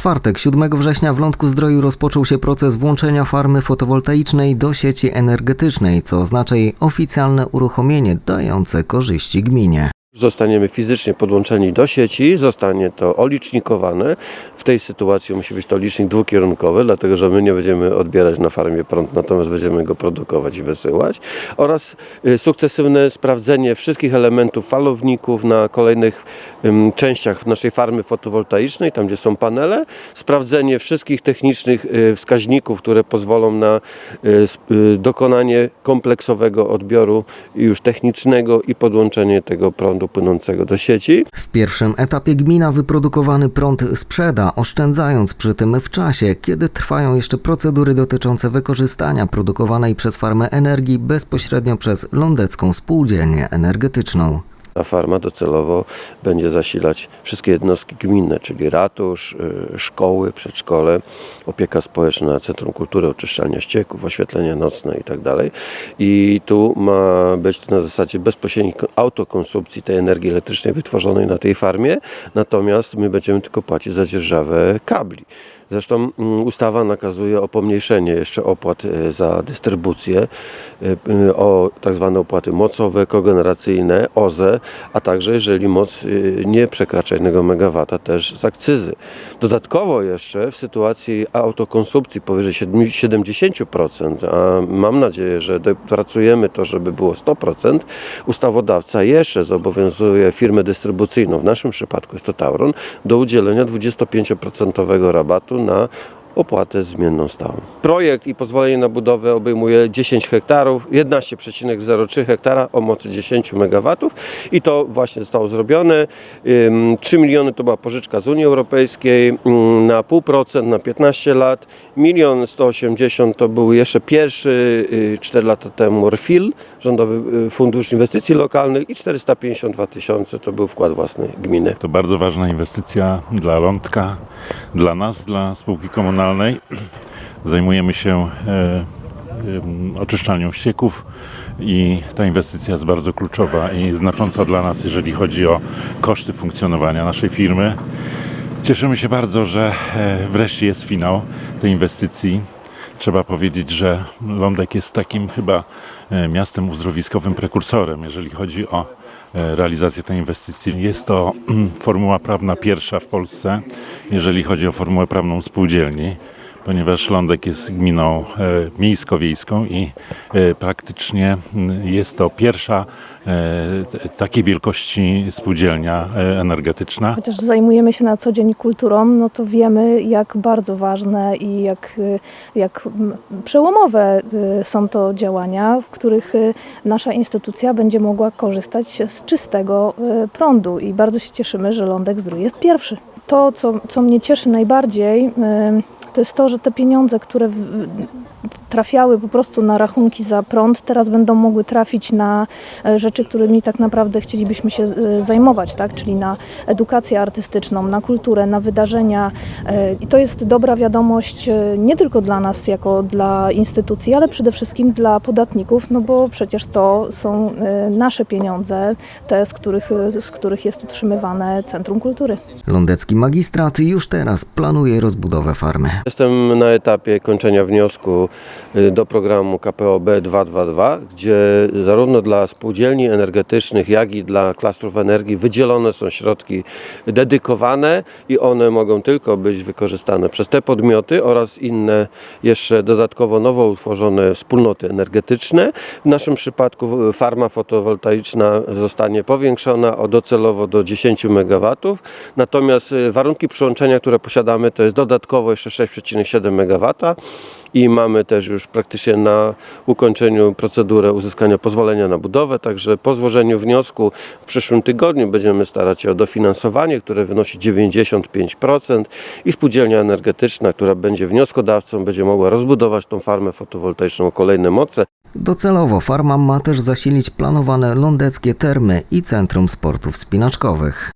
czwartek, 7 września w Lądku Zdroju rozpoczął się proces włączenia farmy fotowoltaicznej do sieci energetycznej, co oznacza jej oficjalne uruchomienie dające korzyści gminie. Zostaniemy fizycznie podłączeni do sieci, zostanie to olicznikowane. W tej sytuacji musi być to licznik dwukierunkowy, dlatego że my nie będziemy odbierać na farmie prąd, natomiast będziemy go produkować i wysyłać. Oraz y, sukcesywne sprawdzenie wszystkich elementów falowników na kolejnych częściach naszej farmy fotowoltaicznej, tam gdzie są panele. Sprawdzenie wszystkich technicznych y, wskaźników, które pozwolą na y, dokonanie kompleksowego odbioru już technicznego i podłączenie tego prądu płynącego do sieci. W pierwszym etapie gmina wyprodukowany prąd sprzeda, oszczędzając przy tym w czasie, kiedy trwają jeszcze procedury dotyczące wykorzystania produkowanej przez farmę energii bezpośrednio przez lądecką spółdzielnię energetyczną. Ta farma docelowo będzie zasilać wszystkie jednostki gminne, czyli ratusz, y, szkoły, przedszkole, opieka społeczna, Centrum Kultury, oczyszczalnia ścieków, oświetlenie nocne itd. I tu ma być na zasadzie bezpośredniej ko- autokonsumpcji tej energii elektrycznej wytworzonej na tej farmie, natomiast my będziemy tylko płacić za dzierżawę kabli. Zresztą mm, ustawa nakazuje o pomniejszenie jeszcze opłat e, za dystrybucję, e, e, o tak zwane opłaty mocowe, kogeneracyjne, OZE, a także jeżeli moc nie przekracza 1 MW też z akcyzy. Dodatkowo jeszcze w sytuacji autokonsumpcji powyżej 70%, a mam nadzieję, że dopracujemy to, żeby było 100%, ustawodawca jeszcze zobowiązuje firmę dystrybucyjną, w naszym przypadku jest to Tauron, do udzielenia 25% rabatu na opłatę zmienną stałą. Projekt i pozwolenie na budowę obejmuje 10 hektarów, 11,03 hektara o mocy 10 MW i to właśnie zostało zrobione. Ym, 3 miliony to była pożyczka z Unii Europejskiej na 0,5% na 15 lat. Milion 180 to był jeszcze pierwszy y, 4 lata temu RFIL, Rządowy y, Fundusz Inwestycji Lokalnych i 452 tysiące to był wkład własny gminy. To bardzo ważna inwestycja dla Lądka, dla nas, dla spółki komunalnej. Zajmujemy się e, em, oczyszczalnią ścieków i ta inwestycja jest bardzo kluczowa i znacząca dla nas, jeżeli chodzi o koszty funkcjonowania naszej firmy. Cieszymy się bardzo, że e, wreszcie jest finał tej inwestycji. Trzeba powiedzieć, że Lądek jest takim chyba e, miastem uzdrowiskowym prekursorem, jeżeli chodzi o realizację tej inwestycji. Jest to mm, formuła prawna pierwsza w Polsce, jeżeli chodzi o formułę prawną spółdzielni, ponieważ Lądek jest gminą e, miejsko-wiejską i e, praktycznie mm, jest to pierwsza e, takiej wielkości spółdzielnia energetyczna. Chociaż zajmujemy się na co dzień kulturą, no to wiemy, jak bardzo ważne i jak, jak mm, przełomowe są to działania, w których nasza instytucja będzie mogła korzystać z czystego prądu. I bardzo się cieszymy, że Lądek Zdrój jest pierwszy. To, co, co mnie cieszy najbardziej, to jest to, że te pieniądze, które trafiały po prostu na rachunki za prąd, teraz będą mogły trafić na e, rzeczy, którymi tak naprawdę chcielibyśmy się e, zajmować, tak? czyli na edukację artystyczną, na kulturę, na wydarzenia. E, I to jest dobra wiadomość nie tylko dla nas jako dla instytucji, ale przede wszystkim dla podatników, no bo przecież to są nasze pieniądze, te, z których, z których jest utrzymywane Centrum Kultury. Lądecki magistrat już teraz planuje rozbudowę farmy. Jestem na etapie kończenia wniosku do programu KPOB 222, gdzie zarówno dla spółdzielni energetycznych, jak i dla klastrów energii wydzielone są środki dedykowane i one mogą tylko być wykorzystane przez te podmioty oraz inne jeszcze dodatkowo nowo utworzone wspólnoty energetyczne. W naszym przypadku y, farma fotowoltaiczna zostanie powiększona o docelowo do 10 MW, natomiast y, warunki przyłączenia, które posiadamy, to jest dodatkowo jeszcze 6,7 MW i mamy też już praktycznie na ukończeniu procedurę uzyskania pozwolenia na budowę, także po złożeniu wniosku w przyszłym tygodniu będziemy starać się o dofinansowanie, które wynosi 95% i spółdzielnia energetyczna, która będzie wnioskodawcą, będzie mogła rozbudować tą farmę fotowoltaiczną o kolejne moce. Docelowo farma ma też zasilić planowane lądeckie termy i Centrum Sportów Spinaczkowych.